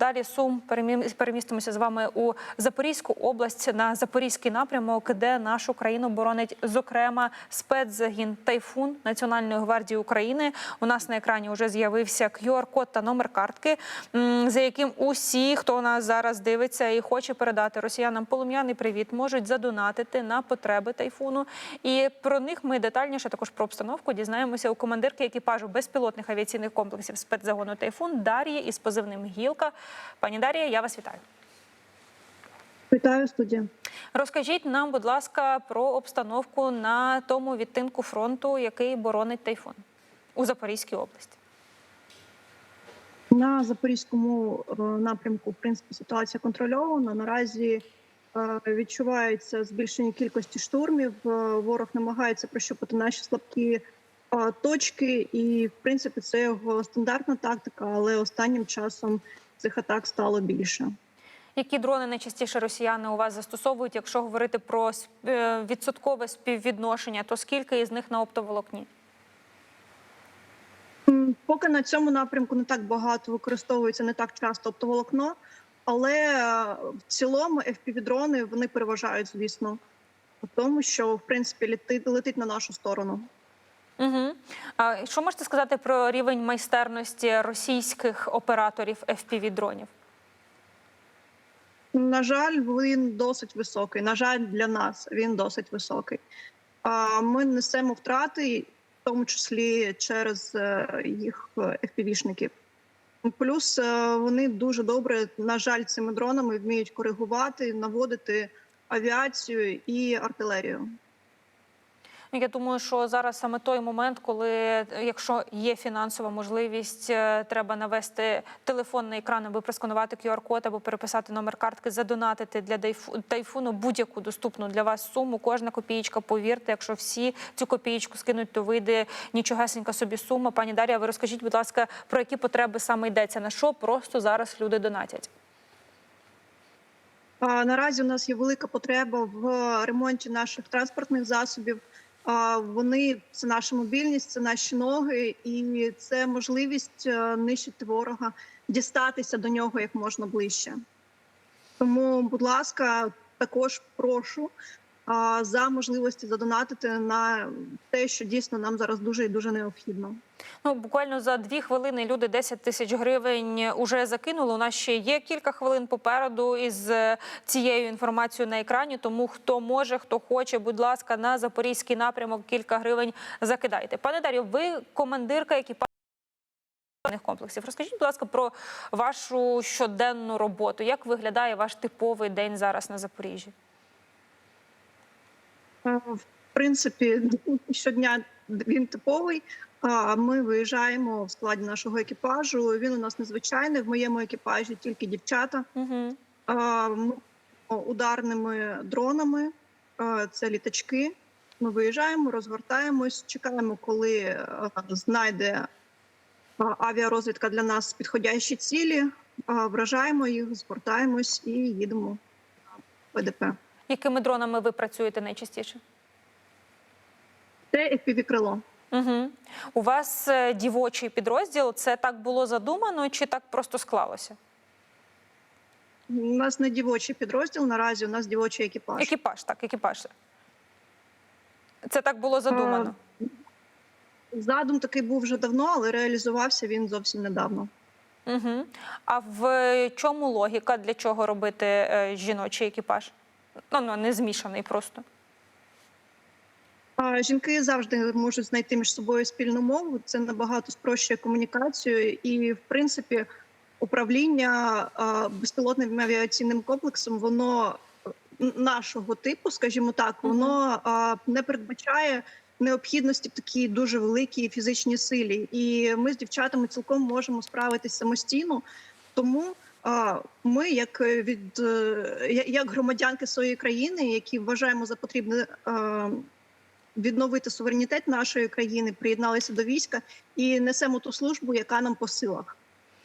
Далі Сум перемі- перемістимося з вами у Запорізьку область на Запорізький напрямок, де нашу країну боронить зокрема спецзагін Тайфун Національної гвардії України. У нас на екрані вже з'явився QR-код та номер картки, за яким усі, хто нас зараз дивиться і хоче передати росіянам полум'яний привіт, можуть задонатити на потреби тайфуну. І про них ми детальніше також про обстановку дізнаємося у командирки екіпажу безпілотних авіаційних комплексів спецзагону Тайфун Дар'ї із позивним Гілка. Пані Дар'я, я вас вітаю. Вітаю студія. Розкажіть нам, будь ласка, про обстановку на тому відтинку фронту, який боронить Тайфун у Запорізькій області. На запорізькому е, напрямку, в принципі, ситуація контрольована. Наразі е, відчувається збільшення кількості штурмів. Е, Ворог намагається прощупати наші слабкі точки, і в принципі це його стандартна тактика, але останнім часом цих атак стало більше. Які дрони найчастіше росіяни у вас застосовують? Якщо говорити про е, відсоткове співвідношення, то скільки із них на оптоволокні? Поки на цьому напрямку не так багато використовується, не так часто оптоволокно, але е, в цілому FPV-дрони вони переважають, звісно, в тому, що в принципі летить, летить на нашу сторону. Угу. А що можете сказати про рівень майстерності російських операторів FPV-дронів? На жаль, він досить високий. На жаль, для нас він досить високий. А ми несемо втрати, в тому числі через е, їх FPV-шників. Плюс е, вони дуже добре, на жаль, цими дронами вміють коригувати, наводити авіацію і артилерію. Ну, Я думаю, що зараз саме той момент, коли, е, якщо є фінансова можливість, е, треба навести телефон на екран, аби просканувати QR-код або переписати номер картки, задонатити для тайфуну будь-яку доступну для вас суму. Кожна копієчка, повірте, якщо всі цю копієчку скинуть, то вийде нічогесенька собі сума. Пані Дар'я, ви розкажіть, будь ласка, про які потреби саме йдеться, на що просто зараз люди донатять. Наразі у нас є велика потреба в ремонті наших транспортних засобів. Вони це наша мобільність, це наші ноги, і це можливість е, нищити ворога, дістатися до нього як можна ближче. Тому, будь ласка, також прошу за можливості задонатити на те, що дійсно нам зараз дуже і дуже необхідно. Ну, буквально за дві хвилини люди 10 тисяч гривень уже закинули. У нас ще є кілька хвилин попереду із е, цією інформацією на екрані. Тому хто може, хто хоче, будь ласка, на запорізький напрямок кілька гривень закидайте. Пане Дар'ю, ви командирка екіпажу комплексів. Розкажіть, будь ласка, про вашу щоденну роботу. Як виглядає ваш типовий день зараз на Запоріжжі? Е, В принципі, щодня він типовий. А Ми виїжджаємо в складі нашого екіпажу. Він у нас незвичайний. В моєму екіпажі тільки дівчата. Угу. Ми ударними дронами. Це літачки. Ми виїжджаємо, розгортаємось, чекаємо, коли е, знайде авіарозвідка для нас підходящі цілі. Вражаємо їх, згортаємось і їдемо на ПДП. Якими дронами ви працюєте найчастіше? Це fpv крило. Угу. У вас е, дівочий підрозділ. Це так було задумано, чи так просто склалося? У нас не дівочий підрозділ. Наразі у нас дівочий екіпаж. Екіпаж, так, екіпаж. Це так було задумано. Задум такий був вже давно, але реалізувався він зовсім недавно. Угу. А в чому логіка для чого робити е, жіночий екіпаж? Ну, ну не змішаний просто. Жінки завжди можуть знайти між собою спільну мову. Це набагато спрощує комунікацію, і в принципі управління безпілотним авіаційним комплексом воно е, нашого типу, скажімо так, воно не передбачає необхідності в такій дуже великій фізичній силі. І ми з дівчатами цілком можемо справитись самостійно. Тому ми, як е, від е, як громадянки своєї країни, які вважаємо за потрібне. е, Відновити суверенітет нашої країни, приєдналися до війська і несемо ту службу, яка нам по силах,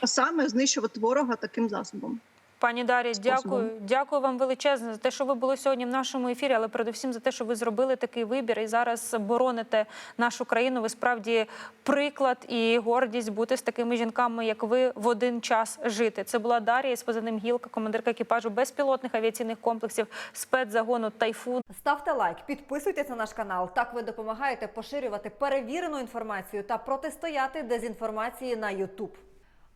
а саме знищувати ворога таким засобом. Пані способом. дякую. Дякую вам величезне за те, що ви були сьогодні в нашому ефірі, але передусім за те, що ви зробили такий вибір і зараз бороните нашу країну. Ви справді приклад і гордість бути з такими жінками, як ви, в один час жити. Це була Дар'я із позивним гілка, командирка екіпажу безпілотних авіаційних комплексів спецзагону Тайфун. Ставте лайк, підписуйтесь на наш канал. Так ви допомагаєте поширювати перевірену інформацію та протистояти дезінформації на YouTube.